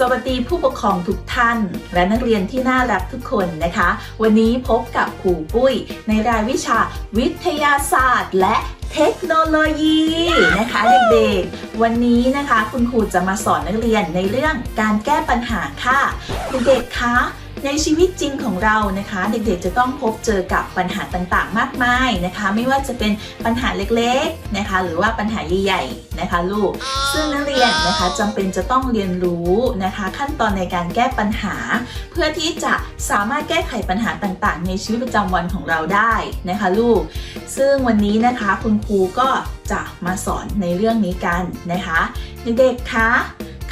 สวัสดีผู้ปกครองทุกท่าน และนักเรียนที่น่ารักทุกคนนะคะ วันนี้พบกับครูปุ้ย ในรายวิชาวิทยาศาสตร์ และ เทคโนโลยีนะคะเด็กๆ วันนี้นะคะคุณครูจะมาสอนนักเรียนในเรื่องการแก้ปัญหาค่ะ เด็กๆคะ ในชีวิตจริงของเรานะคะ เด็กๆจะต้องพบเจอกับปัญหาต่างๆ มากมายนะคะ ไม่ว่าจะเป็นปัญหาเล็กๆนะคะ หรือว่าปัญหาใหญ่ๆนะคะ ลูก ซึ่งนักเรียนนะคะจำเป็นจะต้องเรียนรู้นะคะ ขั้นตอนในการแก้ปัญหา เพื่อที่จะสามารถแก้ไขปัญหาต่างๆ ในชีวิตประจำวันของเราได้นะคะลูก ซึ่งวันนี้นะคะคุณครูก็จะมาสอนในเรื่องนี้กันนะคะ เด็กๆคะ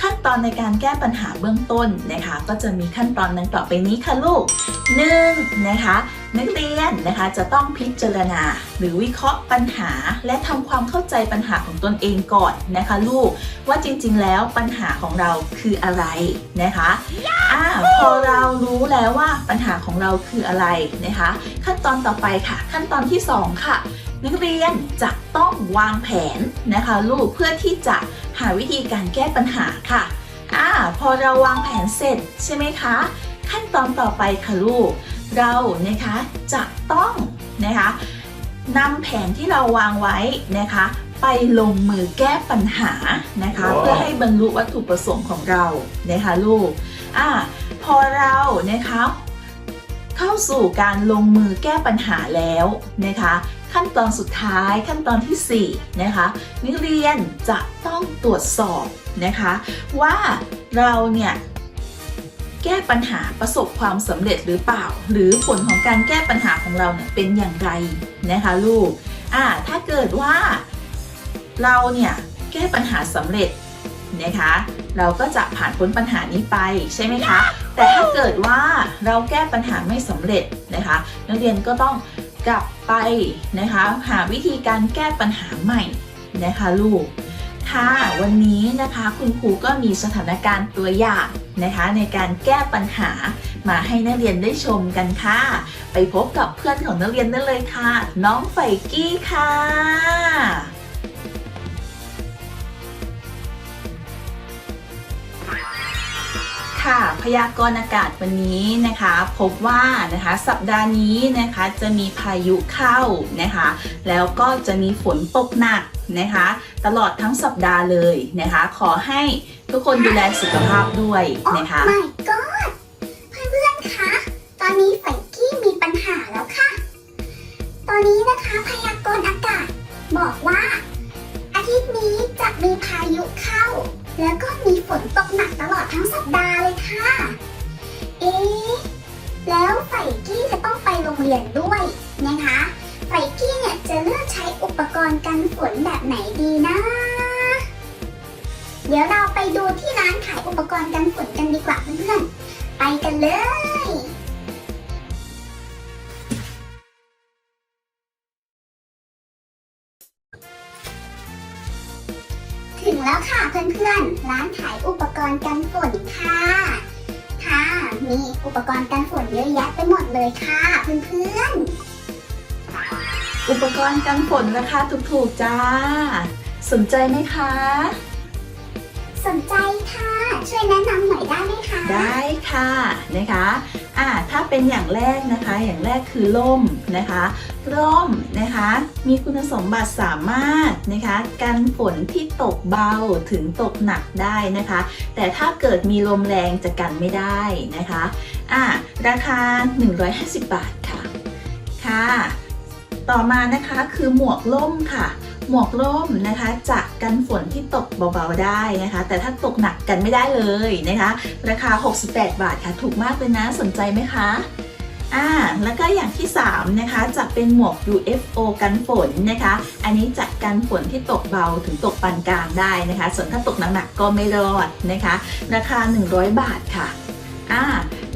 ขั้นตอนในการแก้ปัญหาเบื้องต้นนะคะ ก็จะมีขั้นตอนดังต่อไปนี้ค่ะลูก 1. นะคะ นักเรียนนะคะจะต้องพิจารณา หรือวิเคราะห์ปัญหา และทำความเข้าใจปัญหาของตนเองก่อนนะคะลูก ว่าจริงๆ แล้วปัญหาของเราคืออะไรนะคะอ่าพอเรารู้แล้วว่าปัญหาของเราคืออะไรนะคะ ขั้นตอนต่อไปค่ะ ขั้นตอนที่สองค่ะนักเรียนจะต้องวางแผนนะคะลูกเพื่อที่จะหาวิธีการแก้ปัญหาค่ะอ่าพอเราวางแผนเสร็จใช่ไหมคะ ขั้นตอนต่อไปค่ะลูก เรานะคะจะต้องนะคะนำแผนที่เราวางไว้นะคะ ไปลงมือแก้ปัญหานะคะว้าวเพื่อให้บรรลุวัตถุประสงค์ของเรานะคะลูกอ่าพอเรานะคะเข้าสู่การลงมือแก้ปัญหาแล้วนะคะ ขั้นตอนสุดท้ายขั้นตอนทีสี่4นะคะนักเรียนจะต้องตรวจสอบนะคะ ว่าเราเนี่ย แก้ปัญหาประสบความสำเร็จหรือเปล่า หรือผลของการแก้ปัญหาของเราเนี่ยเป็นอย่างไรนะคะลูกอ่าถ้าเกิดว่าเราเนี่ยแก้ปัญหาสำเร็จนะคะ เราก็จะผ่านพ้นปัญหานี้ไปใช่ไหมคะ แต่ถ้าเกิดว่าเราแก้ปัญหาไม่สำเร็จนะคะ นักเรียนก็ต้องกลับไปนะคะ หาวิธีการแก้ปัญหาใหม่นะคะลูกค่ะวันนี้นะคะคุณครูก็มีสถานการณ์ตัวอย่าง นะคะ ในการแก้ปัญหามาให้นักเรียนได้ชมกันค่ะ ไปพบกับเพื่อนของนักเรียนได้เลยค่ะ น้องไฟกี้ค่ะ ค่ะ พยากรณ์อากาศวันนี้นะคะ พบว่านะคะสัปดาห์นี้นะคะจะมีพายุเข้านะคะ แล้วก็จะมีฝนตกหนักนะคะ ตลอดทั้งสัปดาห์เลยนะคะ ขอให้ทุกคนดูแลสุขภาพด้วยนะคะ my god เพื่อนๆคะ ตอนนี้ไฟกี้มีปัญหาแล้วค่ะ ตอนนี้นะคะพยากรณ์อากาศบอกว่า อาทิตย์นี้จะมีพายุเข้า แล้วก็มีฝนตกหนักตลอดทั้งสัปดาห์เลยค่ะ เอ๊ะ แล้วไฟกี้จะต้องไปโรงเรียนด้วยนะคะไฟกี้เนี่ยจะเลือกใช้อุปกรณ์กันฝนแบบไหนดีนะ เดี๋ยวเราไปดูที่ร้านขายอุปกรณ์กันฝนกันดีกว่าเพื่อนๆ ไปกันเลย แล้วค่ะเพื่อนๆ ร้านขายอุปกรณ์กันฝนค่ะ ค่ะ มีอุปกรณ์กันฝนเยอะแยะไปหมดเลยค่ะเพื่อนๆ อุปกรณ์กันฝนราคาถูกๆจ้า สนใจไหมคะ สนใจค่ะ ช่วยแนะนำหน่อยได้ไหมคะ ได้ค่ะนะคะ อ่าถ้าเป็นอย่างแรกนะคะ อย่างแรกคือร่มนะคะร่มนะคะ มีคุณสมบัติสามารถนะคะกันฝนที่ตกเบาถึงตกหนักได้นะคะ แต่ถ้าเกิดมีลมแรงจะกันไม่ได้นะคะอ่าราคา 150 บาทค่ะค่ะ ต่อมานะคะคือหมวกร่มค่ะ หมวกร่มนะคะจะกันฝนที่ตกเบาๆได้นะคะ แต่ถ้าตกหนักกันไม่ได้เลยนะคะ ราคา 68 บาทค่ะ ถูกมากเลยนะสนใจไหมคะอ่าแล้วก็อย่างที่ 3 นะคะ จะเป็นหมวก UFO กันฝนนะคะ อันนี้จะกันฝนที่ตกเบาถึงตกปานกลางได้นะคะ ส่วนถ้าตกหนักๆก็ไม่รอดนะคะ ราคา 100 บาทค่ะอ่า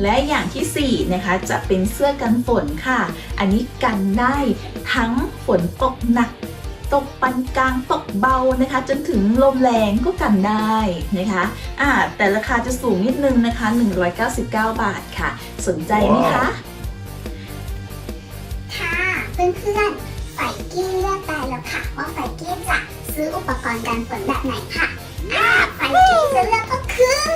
และอย่างทีสี่4นะคะจะเป็นเสื้อกันฝนค่ะ อันนี้กันได้ทั้งฝนตกหนัก ตกปานกลางตกเบานะคะ จนถึงลมแรงก็กันได้นะคะอ่าแต่ราคาจะสูงนิดนึงนะคะ 199 บาทค่ะ สนใจไหมคะ ค่ะเพื่อนๆไฟกี้เลือกได้แล้วค่ะ ว่าไฟกี้จะซื้ออุปกรณ์การฝนแบบไหนค่ะอ่าไฟกี้จะเลือกก็คือ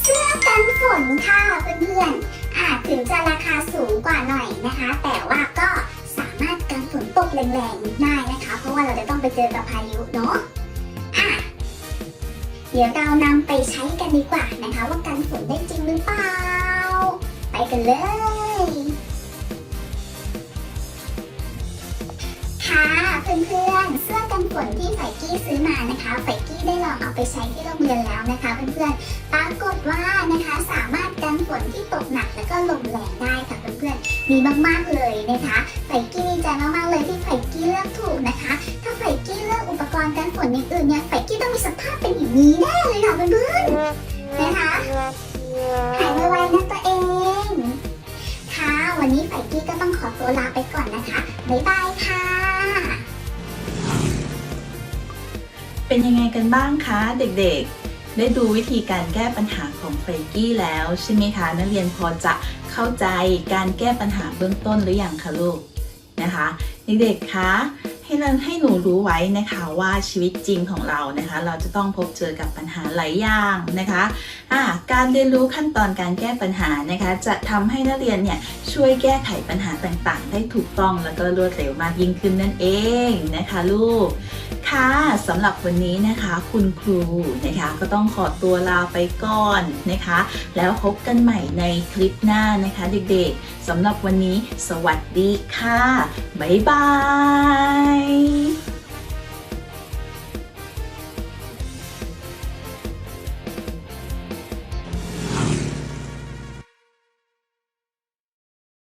เสื้อกันฝนค่ะเพื่อนๆอ่าถึงจะราคาสูงกว่าหน่อยนะคะ แต่ว่าก็ แรงๆได้นะคะ เพราะว่าเราจะต้องไปเจอกับพายุเนาะอะเดี๋ยวเรานำไปใช้กันดีกว่านะคะ ว่ากันฝนได้จริงหรือเปล่า ไปกันเลย ค่ะเพื่อนๆเสื้อกันฝนที่ไฝกี้ซื้อมานะคะไฝกี้ได้ลองเอาไปใช้ที่โรงเรียนแล้วนะคะเพื่อนๆปรากฏว่านะคะสามารถกันฝนที่ตกหนักแล้วก็ลมแรงได้ค่ะเพื่อนๆมีมากๆเลยนะคะไฝ เนี่ยไฝกี้ต้องมีสภาพเป็นอย่างนี้แน่เลยค่ะเพื่อนๆนะคะหายไวๆนะตัวเอง ค่ะวันนี้ไฝกี้ก็ต้องขอตัวลาไปก่อนนะคะบ๊ายบายค่ะ เป็นยังไงกันบ้างคะเด็กๆ ได้ดูวิธีการแก้ปัญหาของไฟกี้แล้วใช่ไหมคะนักเรียนพอจะเข้าใจการแก้ปัญหาเบื้องต้นหรือยังคะลูกนะคะเด็กๆคะ ให้เราให้หนูรู้ไว้นะคะว่าชีวิตจริงของเรานะคะ เราจะต้องพบเจอกับปัญหาหลายอย่างนะคะการเรียนรู้ขั้นตอนการแก้ปัญหานะคะ จะทำให้นักเรียนเนี่ยช่วยแก้ไขปัญหาต่างๆ ได้ถูกต้องแล้วก็รวดเร็วมากยิ่งขึ้นนั่นเองนะคะ ลูกค่ะสำหรับวันนี้นะคะคุณครูนะคะ ก็ต้องขอตัวลาไปก่อนนะคะ แล้วพบกันใหม่ในคลิปหน้านะคะ เด็กๆสำหรับวันนี้สวัสดีค่ะ 拜拜。